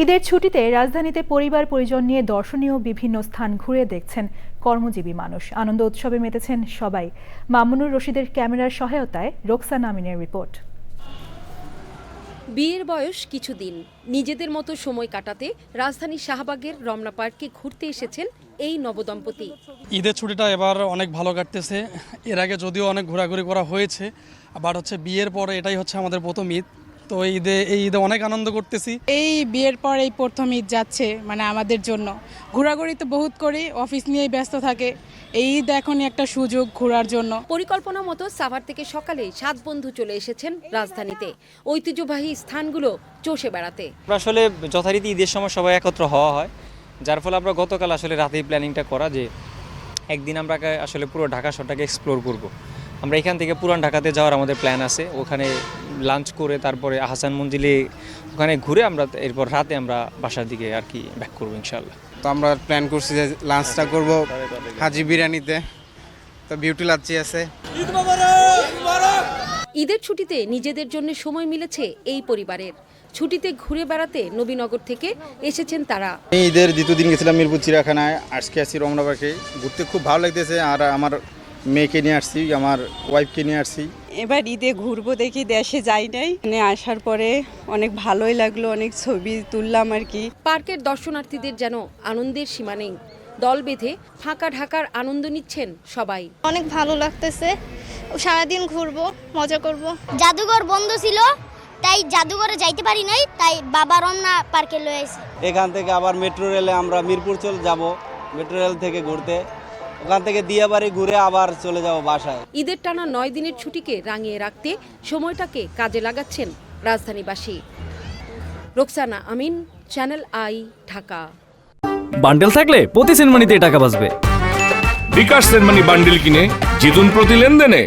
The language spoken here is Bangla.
ঈদের ছুটিতে রাজধানীতে পরিবার পরিজন নিয়ে দর্শনীয় বিভিন্ন স্থান ঘুরে দেখছেন কর্মজীবী মানুষ। আনন্দ উৎসবে মেতেছেন সবাই। মামুনুর রশিদের ক্যামেরার সহায়তায় রোকসান আমিনের রিপোর্ট। বিয়ের বয়স কিছুদিন। নিজেদের মতো সময় কাটাতে রাজধানী শাহবাগের রমনা পার্কে ঘুরতে এসেছেন এই নবদম্পতি। ঈদের ছুটিটা এবার অনেক ভালো কাটতেছে। এর আগে যদিও অনেক ঘোরাঘুরি করা হয়েছে আবার হচ্ছে বিয়ের পরে এটাই হচ্ছে আমাদের প্রথম ঈদ। তো এই ঈদে এই ঈদে অনেক আনন্দ করতেছি। এই বিয়ের পর এই প্রথম ঈদ যাচ্ছে মানে আমাদের জন্য। ঘোরাঘুরি তো বহুত করি অফিস নিয়েই ব্যস্ত থাকে। এই ঈদ এখনই একটা সুযোগ ঘোরার জন্য। পরিকল্পনা মতো সাভার থেকে সকালে সাত বন্ধু চলে এসেছেন রাজধানীতে। ঐতিহ্যবাহী স্থানগুলো চষে বেড়াতে। আসলে যথারীতি ঈদের সময় সবাই একত্র হওয়া হয়। যার ফলে আমরা গতকাল আসলে রাতেই প্ল্যানিংটা করা যে একদিন আমরা আসলে পুরো ঢাকা শহরটাকে এক্সপ্লোর করব। আমরা এখান থেকে পুরান ঢাকাতে যাওয়ার আমাদের প্ল্যান আছে। ওখানে লাঞ্চ করে তারপরে আহসান মঞ্জিলে ওখানে ঘুরে আমরা এরপর রাতে আমরা বাসার দিকে আর কি ব্যাক করব ইনশাল্লাহ তো আমরা প্ল্যান করছি যে লাঞ্চটা করব হাজি বিরিয়ানিতে। তো বিউটি লাচ্ছি আছে। ঈদের ছুটিতে নিজেদের জন্য সময় মিলেছে এই পরিবারের। ছুটিতে ঘুরে বেড়াতে নবীনগর থেকে এসেছেন তারা। ঈদের দ্বিতীয় দিন গেছিলাম মিরপুর চিড়াখানায় আজকে আসছি রমনা পার্কে। ঘুরতে খুব ভালো লাগতেছে আর আমার মেয়েকে নিয়ে আসছি আমার ওয়াইফকে নিয়ে আসছি। এবার ঈদে ঘুরবো দেখি দেশে যাই নাই। এখানে আসার পরে অনেক ভালোই লাগল অনেক ছবি তুললাম আর কি। পার্কের দর্শনার্থীদের যেন আনন্দের সীমা নেই। দল বেঁধে ফাঁকা ঢাকার আনন্দ নিচ্ছেন সবাই। অনেক ভালো লাগতেছে। সারাদিন ঘুরবো মজা করব। জাদুঘর বন্ধ ছিল তাই জাদুঘরে যাইতে পারি নাই তাই বাবা রমনা পার্কে লয়ে আসি এখান থেকে আবার মেট্রো রেলে আমরা মিরপুর চলে যাব মেট্রো রেল থেকে ঘুরতে। ওখান থেকে দিয়ে বাড়ি ঘুরে আবার চলে যাব বাসায়। ঈদের টানা নয় দিনের ছুটিকে রাঙিয়ে রাখতে সময়টাকে কাজে লাগাচ্ছেন রাজধানীবাসী। Roksana Amin channel I Dhaka. Bundle থাকলে প্রতি সিনেমানিতে টাকা বাঁচবে। বিকাশ সেনমানি বান্ডেল কিনে জিতুন প্রতি লেনদেনে।